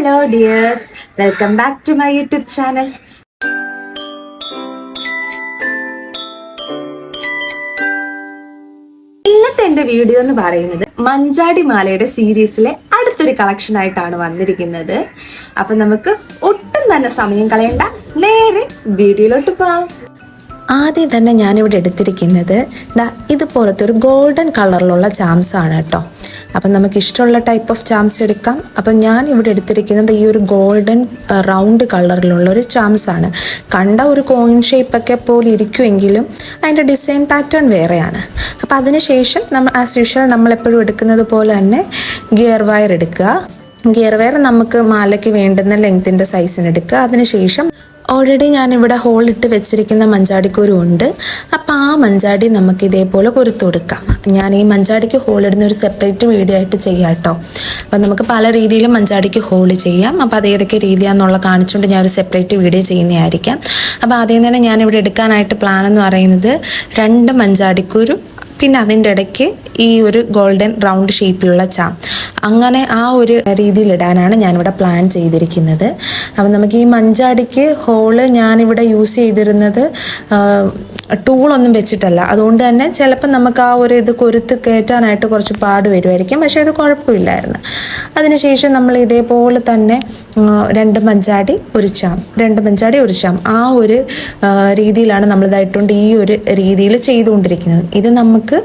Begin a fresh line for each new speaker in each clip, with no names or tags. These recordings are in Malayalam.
Hello dears welcome back to my YouTube channel ഇന്നത്തെ എന്റെ വീഡിയോ എന്ന് പറയുന്നത് മഞ്ചാടി മാലയുടെ സീരീസിലെ അടുത്തൊരു കളക്ഷൻ ആയിട്ടാണ് വന്നിരിക്കുന്നത്. അപ്പൊ നമുക്ക് ഒട്ടും തന്നെ സമയം കളയണ്ട. നേരെ വീഡിയോയിലോട്ട് പോവാം.
ആദ്യം തന്നെ ഞാനിവിടെ എടുത്തിരിക്കുന്നത് ഇതുപോലത്തെ ഒരു ഗോൾഡൻ കളറിലുള്ള ചാംസ് ആണ് കേട്ടോ. അപ്പം നമുക്ക് ഇഷ്ടമുള്ള ടൈപ്പ് ഓഫ് ചാംസ് എടുക്കാം. അപ്പം ഞാൻ ഇവിടെ എടുത്തിരിക്കുന്നത് ഈ ഒരു ഗോൾഡൻ റൗണ്ട് കളറിലുള്ള ഒരു ചാംസ് ആണ്. കണ്ട ഒരു കോയിൻ ഷേപ്പൊക്കെ പോലെ ഇരിക്കുമെങ്കിലും അതിന്റെ ഡിസൈൻ പാറ്റേൺ വേറെയാണ്. അപ്പം അതിനുശേഷം നമ്മൾ ആസ് യൂഷ്വൽ നമ്മളെപ്പോഴും എടുക്കുന്നത് പോലെ തന്നെ ഗിയർ വയർ എടുക്കുക. ഗിയർ വയർ നമുക്ക് മാലയ്ക്ക് വേണ്ടുന്ന ലെങ്തിന്റെ സൈസിന് എടുക്കുക. അതിനുശേഷം ഓൾറെഡി ഞാനിവിടെ ഹോൾ ഇട്ട് വെച്ചിരിക്കുന്ന മഞ്ചാടിക്കുരു ഉണ്ട്. അപ്പോൾ ആ മഞ്ചാടി നമുക്ക് ഇതേപോലെ കൊരുത്തു കൊടുക്കാം ഞാൻ ഈ മഞ്ചാടിക്ക് ഹോൾ ഇടുന്ന ഒരു സെപ്പറേറ്റ് വീഡിയോ ആയിട്ട് ചെയ്യാം കേട്ടോ അപ്പം നമുക്ക് പല രീതിയിലും മഞ്ചാടിക്ക് ഹോൾ ചെയ്യാം. അപ്പോൾ അത് ഏതൊക്കെ രീതിയാണെന്നുള്ള കാണിച്ചുകൊണ്ട് ഞാൻ ഒരു സെപ്പറേറ്റ് വീഡിയോ ചെയ്യുന്നതായിരിക്കാം. അപ്പോൾ ആദ്യം തന്നെ ഞാനിവിടെ എടുക്കാനായിട്ട് പ്ലാൻ എന്ന് പറയുന്നത് രണ്ട് മഞ്ചാടിക്കുരു പിന്നെ അതിന്റെ ഇടയ്ക്ക് ഈ ഒരു ഗോൾഡൻ റൗണ്ട് ഷേപ്പിലുള്ള ചാം. അങ്ങനെ ആ ഒരു രീതിയിൽ ഇടാനാണ് ഞാനിവിടെ പ്ലാൻ ചെയ്തിരിക്കുന്നത്. അപ്പം നമുക്ക് ഈ മഞ്ചാടിക്ക് ഹോൾ ഞാനിവിടെ യൂസ് ചെയ്തിരുന്നത് ടൂളൊന്നും വെച്ചിട്ടല്ല. അതുകൊണ്ട് തന്നെ ചിലപ്പോൾ നമുക്ക് ആ ഒരു ഇത് കൊരുത്ത് കയറ്റാനായിട്ട് കുറച്ച് പാട് വരുമായിരിക്കും പക്ഷേ അത് കുഴപ്പമില്ലായിരുന്നു. അതിനുശേഷം നമ്മൾ ഇതേപോലെ തന്നെ രണ്ട് മഞ്ചാടി ഒരു ചാം രണ്ട് മഞ്ചാടി ഒരു ചാം ആ ഒരു രീതിയിലാണ് നമ്മളിതായിട്ടുണ്ട് ഈ ഒരു രീതിയിൽ ചെയ്തുകൊണ്ടിരിക്കുന്നത്. ഇത് നമുക്ക്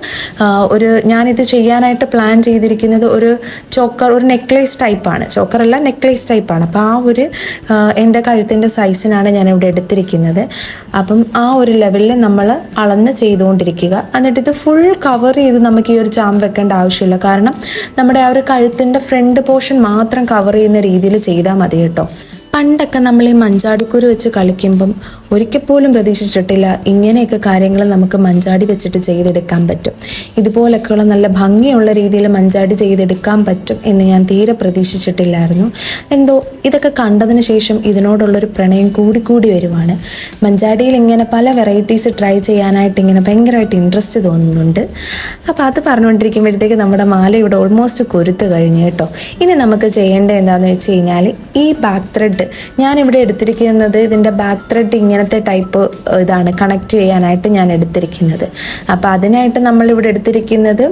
ഒരു ഞാനിത് ചെയ്യാനായിട്ട് പ്ലാൻ ചെയ്തിരിക്കുന്നത് ഒരു ചോക്കർ ഒരു നെക്ലേസ് ടൈപ്പാണ് ചോക്കറല്ല നെക്ലേസ് ടൈപ്പാണ് അപ്പോൾ ആ ഒരു എന്റെ കഴുത്തിന്റെ സൈസിനാണ് ഞാൻ ഇവിടെ എടുത്തിരിക്കുന്നത്. അപ്പം ആ ഒരു ലെവലിൽ നമ്മൾ അളന്ന് ചെയ്തുകൊണ്ടിരിക്കുക. എന്നിട്ട് ഇത് ഫുൾ കവർ ചെയ്ത് നമുക്ക് ഈ ഒരു ചാം വെക്കേണ്ട ആവശ്യമില്ല. കാരണം നമ്മുടെ ആ ഒരു കഴുത്തിന്റെ ഫ്രണ്ട് പോർഷൻ മാത്രം കവർ ചെയ്യുന്ന രീതിയിൽ ചെയ്താൽ മതി കേട്ടോ. പണ്ടൊക്കെ നമ്മൾ ഈ മഞ്ചാടിക്കുരു വെച്ച് കളിക്കുമ്പം ഒരിക്കൽ പോലും പ്രതീക്ഷിച്ചിട്ടില്ല ഇങ്ങനെയൊക്കെ കാര്യങ്ങൾ നമുക്ക് മഞ്ചാടി വെച്ചിട്ട് ചെയ്തെടുക്കാൻ പറ്റും. ഇതുപോലൊക്കെയുള്ള നല്ല ഭംഗിയുള്ള രീതിയിൽ മഞ്ചാടി ചെയ്തെടുക്കാൻ പറ്റും എന്ന് ഞാൻ തീരെ പ്രതീക്ഷിച്ചിട്ടില്ലായിരുന്നു. എന്തോ ഇതൊക്കെ കണ്ടതിന് ശേഷം ഇതിനോടുള്ളൊരു പ്രണയം കൂടി കൂടി വരുവാണ്. മഞ്ചാടിയിൽ ഇങ്ങനെ പല വെറൈറ്റീസ് ട്രൈ ചെയ്യാനായിട്ട് ഇങ്ങനെ ഭയങ്കരമായിട്ട് ഇൻട്രസ്റ്റ് തോന്നുന്നുണ്ട്. അപ്പോൾ അത് പറഞ്ഞുകൊണ്ടിരിക്കുമ്പോഴത്തേക്ക് നമ്മുടെ മാല ഇവിടെ ഓൾമോസ്റ്റ് കൊരുത്ത് കഴിഞ്ഞു കേട്ടോ. ഇനി നമുക്ക് ചെയ്യേണ്ടത് എന്താണെന്ന് വെച്ച് കഴിഞ്ഞാൽ ഈ ബാക്ക് ത്രെഡ് ഞാനിവിടെ എടുത്തിരിക്കുന്നത് ഇതിന്റെ ബാക്ക് ത്രെഡ് ഇങ്ങനത്തെ ടൈപ്പ് ഇതാണ്. കണക്ട് ചെയ്യാനായിട്ട് ഞാൻ എടുത്തിരിക്കുന്നത്. അപ്പോൾ അതിനായിട്ട് നമ്മൾ ഇവിടെ എടുത്തിരിക്കുന്നത്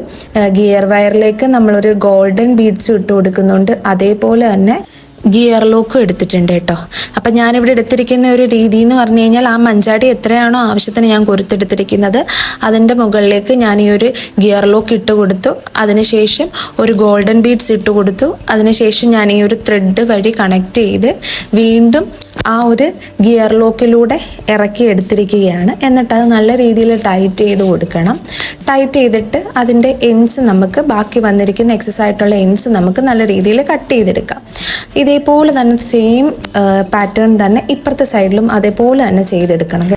ഗിയർ വയറിലേക്ക് നമ്മളൊരു ഗോൾഡൻ ബീഡ്സ് ഇട്ട് കൊടുക്കുന്നുണ്ട്. അതേപോലെ തന്നെ ഗിയർ ലോക്കും എടുത്തിട്ടുണ്ട് കേട്ടോ. അപ്പം ഞാനിവിടെ എടുത്തിരിക്കുന്ന ഒരു രീതി എന്ന് പറഞ്ഞു കഴിഞ്ഞാൽ ആ മഞ്ചാടി എത്രയാണോ ആവശ്യത്തിന് ഞാൻ കൊരുത്തെടുത്തിരിക്കുന്നത് അതിന്റെ മുകളിലേക്ക് ഞാൻ ഈ ഒരു ഗിയർ ലോക്ക് ഇട്ട് കൊടുത്തു. അതിനുശേഷം ഒരു ഗോൾഡൻ ബീഡ്സ് ഇട്ട് കൊടുത്തു. അതിനുശേഷം ഞാൻ ഈ ഒരു ത്രെഡ് വഴി കണക്ട് ചെയ്ത് വീണ്ടും ആ ഒരു ഗിയർ ലോക്കിലൂടെ ഇറക്കി എടുത്തിരിക്കുകയാണ്. എന്നിട്ട് അത് നല്ല രീതിയിൽ ടൈറ്റ് ചെയ്ത് കൊടുക്കണം. ടൈറ്റ് ചെയ്തിട്ട് അതിന്റെ എൻസ് നമുക്ക് ബാക്കി വന്നിരിക്കുന്ന എക്സസ് ആയിട്ടുള്ള എൻസ് നമുക്ക് നല്ല രീതിയിൽ കട്ട് ചെയ്തെടുക്കാം. ഇതേപോലെ തന്നെ സെയിം പാറ്റേൺ തന്നെ ഇപ്പുറത്തെ സൈഡിലും അതേപോലെ തന്നെ ചെയ്തെടുക്കണം.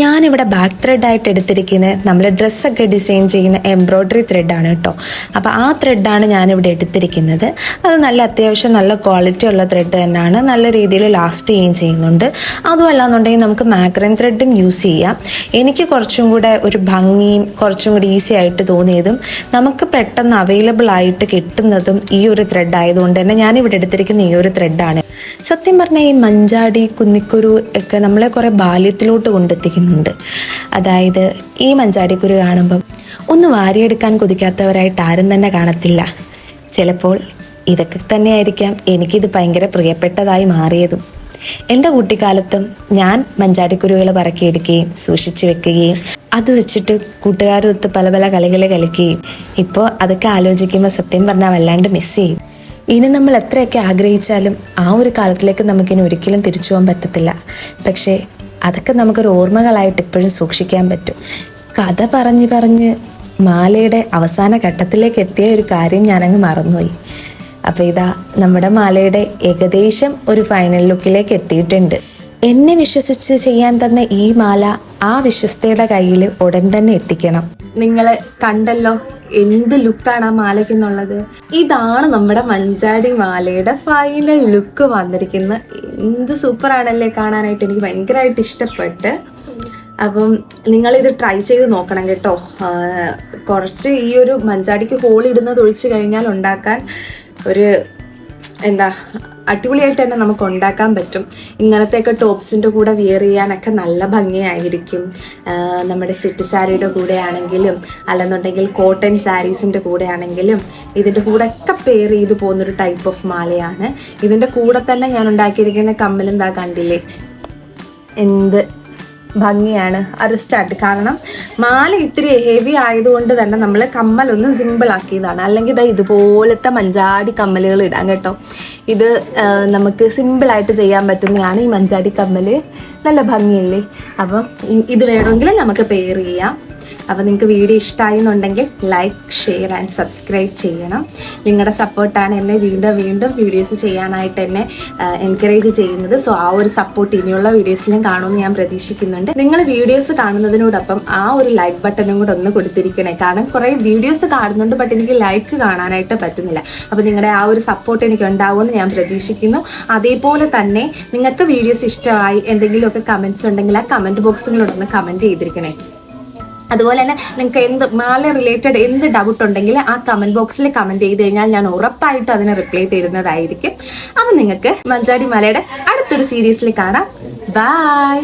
ഞാനിവിടെ ബാക്ക് ത്രെഡ് ആയിട്ട് എടുത്തിരിക്കുന്നത് നമ്മൾ ഡ്രസ്സൊക്കെ ഡിസൈൻ ചെയ്യുന്ന എംബ്രോയ്ഡറി ത്രെഡാണ് കേട്ടോ. അപ്പോൾ ആ ത്രെഡാണ് ഞാനിവിടെ എടുത്തിരിക്കുന്നത്. അത് നല്ല അത്യാവശ്യം നല്ല ക്വാളിറ്റി ഉള്ള ത്രെഡ് തന്നെയാണ്. നല്ല രീതിയിൽ ലാസ്റ്റ് ചെയ്യുകയും ചെയ്യുന്നുണ്ട്. അതും അല്ലാന്നുണ്ടെങ്കിൽ നമുക്ക് മാക്രൻ ത്രെഡും യൂസ് ചെയ്യാം. എനിക്ക് കുറച്ചും കൂടെ ഒരു ഭംഗിയും കുറച്ചും കൂടി ഈസി ആയിട്ട് തോന്നിയതും നമുക്ക് പെട്ടെന്ന് അവൈലബിൾ ആയിട്ട് കിട്ടുന്നതും ഈ ഒരു ത്രെഡ് ആയതുകൊണ്ട് തന്നെ ഞാനിവിടെ എടുത്തിരിക്കുന്ന ഈ ഒരു ത്രെഡാണ് സത്യം പറഞ്ഞാൽ ഈ മഞ്ചാടി കുന്നിക്കുരു ഒക്കെ നമ്മളെ കുറെ ബാല്യത്തിലോട്ട് കൊണ്ടെത്തിക്കുന്നുണ്ട്. അതായത് ഈ മഞ്ചാടിക്കുരു കാണുമ്പം ഒന്ന് വാരിയെടുക്കാൻ കൊതിക്കാത്തവരായിട്ട് ആരും തന്നെ കാണത്തില്ല. ചിലപ്പോൾ ഇതൊക്കെ തന്നെയായിരിക്കാം എനിക്കിത് ഭയങ്കര പ്രിയപ്പെട്ടതായി മാറിയതും. എന്റെ കുട്ടിക്കാലത്തും ഞാൻ മഞ്ചാടിക്കുരുകൾ പറക്കിയെടുക്കുകയും സൂക്ഷിച്ചു വെക്കുകയും അത് വെച്ചിട്ട് കൂട്ടുകാരൊത്ത് പല പല കളികൾ കളിക്കുകയും. ഇപ്പോൾ അതൊക്കെ ആലോചിക്കുമ്പോൾ സത്യം പറഞ്ഞാൽ വല്ലാണ്ട് മിസ് ചെയ്യും. ഇനി നമ്മൾ എത്രയൊക്കെ ആഗ്രഹിച്ചാലും ആ ഒരു കാലത്തിലേക്ക് നമുക്കിനി ഒരിക്കലും തിരിച്ചു പോകാൻ പറ്റത്തില്ല. പക്ഷേ അതൊക്കെ നമുക്കൊരു ഓർമ്മകളായിട്ട് ഇപ്പോഴും സൂക്ഷിക്കാൻ പറ്റും. കഥ പറഞ്ഞ് പറഞ്ഞ് മാലയുടെ അവസാന ഘട്ടത്തിലേക്ക് എത്തിയ ഒരു കാര്യം ഞാനങ്ങ് മറന്നുപോയി. അപ്പോൾ ഇതാ നമ്മുടെ മാലയുടെ ഏകദേശം ഒരു ഫൈനൽ ലുക്കിലേക്ക് എത്തിയിട്ടുണ്ട്. എന്നെ വിശ്വസിച്ച് ചെയ്യാൻ തന്ന ഈ മാല ആ വിശ്വസ്തയുടെ കയ്യിൽ ഉടൻ തന്നെ എത്തിക്കണം.
നിങ്ങൾ കണ്ടല്ലോ? എന്ത് ലുക്കാണ് ആ മാലയ്ക്കെന്നുള്ളത് ഇതാണ് നമ്മുടെ മഞ്ചാടി മാലയുടെ ഫൈനൽ ലുക്ക് വന്നിരിക്കുന്നത്. എന്ത് സൂപ്പർ ആണല്ലേ കാണാനായിട്ട് എനിക്ക് ഭയങ്കരമായിട്ട് ഇഷ്ടപ്പെട്ട്. അപ്പം ഇത് ട്രൈ ചെയ്ത് നോക്കണം കേട്ടോ. കുറച്ച് ഈ ഒരു മഞ്ചാടിക്ക് ഹോൾ ഇടുന്നത് ഒഴിച്ച് കഴിഞ്ഞാൽ ഉണ്ടാക്കാൻ ഒരു എന്താ അടിപൊളിയായിട്ട് തന്നെ നമുക്ക് ഉണ്ടാക്കാൻ പറ്റും. ഇങ്ങനത്തെയൊക്കെ ടോപ്സിന്റെ കൂടെ വിയർ ചെയ്യാനൊക്കെ നല്ല ഭംഗിയായിരിക്കും. നമ്മുടെ സെറ്റ് സാരിയുടെ കൂടെ ആണെങ്കിലും അല്ലെന്നുണ്ടെങ്കിൽ കോട്ടൺ സാരീസിന്റെ കൂടെ ആണെങ്കിലും ഇതിന്റെ കൂടെ ഒക്കെ പെയർ ചെയ്ത് പോകുന്നൊരു ടൈപ്പ് ഓഫ് മാലയാണ്. ഇതിന്റെ കൂടെ തന്നെ ഞാൻ ഉണ്ടാക്കിയിരിക്കുന്ന കമ്മലെന്താ കണ്ടില്ലേ? എന്ത് ഭംഗിയാണ്. ഒരു കാരണം മാല ഇത്തിരി ഹെവി ആയതുകൊണ്ട് തന്നെ നമ്മൾ കമ്മൽ ഒന്ന് സിമ്പിൾ ആക്കിയതാണ്. അല്ലെങ്കിൽ ഇതാ ഇതുപോലത്തെ മഞ്ചാടി കമ്മലുകൾ ഇടാം കേട്ടോ. ഇത് നമുക്ക് സിമ്പിളായിട്ട് ചെയ്യാൻ പറ്റുന്നതാണ് ഈ മഞ്ചാടി കമ്മൽ. നല്ല ഭംഗിയല്ലേ? അപ്പം ഇത് വേണമെങ്കിൽ നമുക്ക് പെയർ ചെയ്യാം. അപ്പോൾ നിങ്ങൾക്ക് വീഡിയോ ഇഷ്ടമായി എന്നുണ്ടെങ്കിൽ ലൈക്ക് ഷെയർ ആൻഡ് സബ്സ്ക്രൈബ് ചെയ്യണം. നിങ്ങളുടെ സപ്പോർട്ടാണ് എന്നെ വീണ്ടും വീണ്ടും വീഡിയോസ് ചെയ്യാനായിട്ട് എന്നെ എൻകറേജ് ചെയ്യുന്നത്. സോ ആ ഒരു സപ്പോർട്ട് ഇനിയുള്ള വീഡിയോസിലും കാണുമെന്ന് ഞാൻ പ്രതീക്ഷിക്കുന്നുണ്ട്. നിങ്ങൾ വീഡിയോസ് കാണുന്നതിനോടൊപ്പം ആ ഒരു ലൈക്ക് ബട്ടനും കൂടെ ഒന്ന് കൊടുത്തിരിക്കണേ. കാരണം കുറേ വീഡിയോസ് കാണുന്നുണ്ട് ബട്ട് എനിക്ക് ലൈക്ക് കാണാനായിട്ട് പറ്റുന്നില്ല. അപ്പോൾ നിങ്ങളുടെ ആ ഒരു സപ്പോർട്ട് എനിക്ക് ഉണ്ടാവുമെന്ന് ഞാൻ പ്രതീക്ഷിക്കുന്നു. അതേപോലെ തന്നെ നിങ്ങൾക്ക് വീഡിയോസ് ഇഷ്ടമായി എന്തെങ്കിലുമൊക്കെ കമന്റ്സ് ഉണ്ടെങ്കിൽ ആ കമന്റ് ബോക്സുകളോടൊന്ന് കമന്റ് ചെയ്തിരിക്കണേ. അതുപോലെ തന്നെ നിങ്ങൾക്ക് എന്ത് മാല റിലേറ്റഡ് എന്ത് ഡൗട്ട് ഉണ്ടെങ്കിൽ ആ കമന്റ് ബോക്സിൽ കമന്റ് ചെയ്ത് കഴിഞ്ഞാൽ ഞാൻ ഉറപ്പായിട്ടും അതിനെ റിപ്ലൈ തരുന്നതായിരിക്കും. അപ്പം നിങ്ങൾക്ക് മഞ്ചാടി മലയുടെ അടുത്തൊരു സീരീസിൽ കാണാം. ബൈ